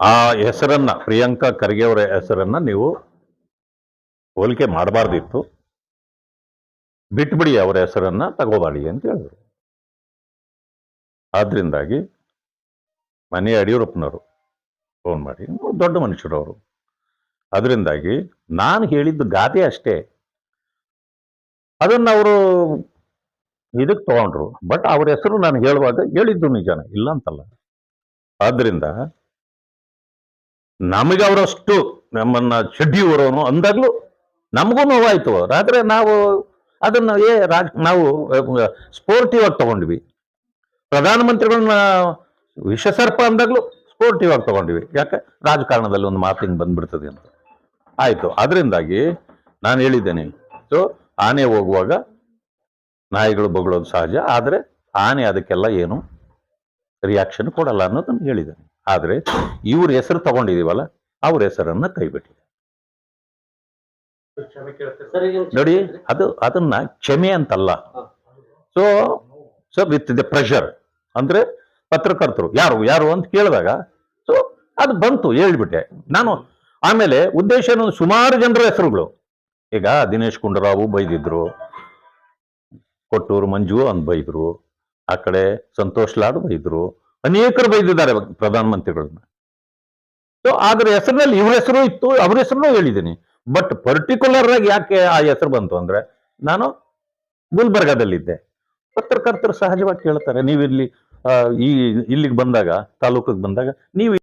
ಆ ಹೆಸರನ್ನ ಪ್ರಿಯಾಂಕಾ ಖರ್ಗೆ ಅವರ ಹೆಸರನ್ನ ನೀವು ಹೋಲಿಕೆ ಮಾಡಬಾರ್ದಿತ್ತು. ಬಿಟ್ಬಿಡಿ ಅವರ ಹೆಸರನ್ನ ತಗೋಬಾಡಿ ಅಂತ ಹೇಳಿದ್ರು. ಆದ್ರಿಂದಾಗಿ ಮನೆ ಯಡಿಯೂರಪ್ಪನವರು ಫೋನ್ ಮಾಡಿ ದೊಡ್ಡ ಮನುಷ್ಯರು ಅವರು ಅದರಿಂದಾಗಿ ನಾನು ಹೇಳಿದ್ದು ಗಾದೆ ಅಷ್ಟೇ. ಅದನ್ನ ಅವರು ಇದಕ್ಕೆ ತಗೊಂಡ್ರು ಬಟ್ ಅವ್ರ ಹೆಸರು ನಾನು ಹೇಳುವಾಗ ಹೇಳಿದ್ದು ನಿಜಾನ, ಇಲ್ಲ ಅಂತಲ್ಲ. ಆದ್ರಿಂದ ನಮಗೆ ಅವರಷ್ಟು ನಮ್ಮನ್ನ ಚಡ್ಡಿಯವರವನು ಅಂದಾಗ್ಲೂ ನಮಗೂ ನೋವಾಯ್ತು. ಆದ್ರೆ ನಾವು ಅದನ್ನು ಏ ರಾಜ ನಾವು ಸ್ಪೋರ್ಟಿವ್ ಆಗಿ ತಗೊಂಡ್ವಿ. ಪ್ರಧಾನಮಂತ್ರಿಗಳನ್ನ ವಿಷಸರ್ಪ ಅಂದಾಗ್ಲೂ ಸ್ಪೋರ್ಟಿವ್ ಆಗಿ ತಗೊಂಡ್ವಿ. ಯಾಕೆ? ರಾಜಕಾರಣದಲ್ಲಿ ಒಂದು ಮಾತಿಂಗ್ ಬಂದ್ಬಿಡ್ತದೆ ಅಂತ. ಆಯಿತು. ಅದರಿಂದಾಗಿ ನಾನು ಹೇಳಿದ್ದೇನೆ. ಸೊ ಆನೆ ಹೋಗುವಾಗ ನಾಯಿಗಳು ಬೊಗಳೋದು ಸಹಜ. ಆದರೆ ಆನೆ ಅದಕ್ಕೆಲ್ಲ ಏನು ರಿಯಾಕ್ಷನ್ ಕೊಡಲ್ಲ ಅನ್ನೋದನ್ನು ಹೇಳಿದ್ದಾನೆ ಆದರೆ ಇವ್ರ ಹೆಸರು ತಗೊಂಡಿದೀವಲ್ಲ ಅವ್ರ ಹೆಸರನ್ನ ಕೈಬಿಟ್ಟಿದೆ. ನೋಡಿ ಅದು ಅದನ್ನ ಕ್ಷಮೆ ಅಂತಲ್ಲ. So so with the pressure ಅಂದ್ರೆ ಪತ್ರಕರ್ತರು ಯಾರು ಯಾರು ಅಂತ ಕೇಳಿದಾಗ ಸೊ ಅದು ಬಂತು ಹೇಳ್ಬಿಟ್ಟೆ. ನಾನು ಆಮೇಲೆ ಉದ್ದೇಶ ಸುಮಾರು ಜನರ ಹೆಸರುಗಳು. ಈಗ ದಿನೇಶ್ ಗುಂಡೂರಾವು ಬೈದಿದ್ರು ಕೊಟ್ಟೂರು ಮಂಜು ಅಂತ ಬೈದ್ರು ಆ ಕಡೆ ಸಂತೋಷ್ ಲಾಡ್ ಬೈದ್ರು. ಅನೇಕರು ಬೈದಿದ್ದಾರೆ ಪ್ರಧಾನಮಂತ್ರಿಗಳನ್ನ. ಸೊ ಅದ್ರ ಹೆಸರಿನಲ್ಲಿ ಇವ್ರ ಹೆಸರು ಇತ್ತು ಅವ್ರ ಹೆಸರು ಹೇಳಿದ್ದೀನಿ ಬಟ್ ಪರ್ಟಿಕ್ಯುಲರ್ ಆಗಿ ಯಾಕೆ ಆ ಹೆಸರು ಬಂತು ಅಂದ್ರೆ ನಾನು ಗುಲ್ಬರ್ಗಾದಲ್ಲಿದ್ದೆ. ಪತ್ರಕರ್ತರು ಸಹಜವಾಗಿ ಕೇಳ್ತಾರೆ ನೀವಿಲ್ಲಿ ಆ, ಈ ಇಲ್ಲಿಗೆ ಬಂದಾಗ ತಾಲೂಕಿಗೆ ಬಂದಾಗ ನೀವು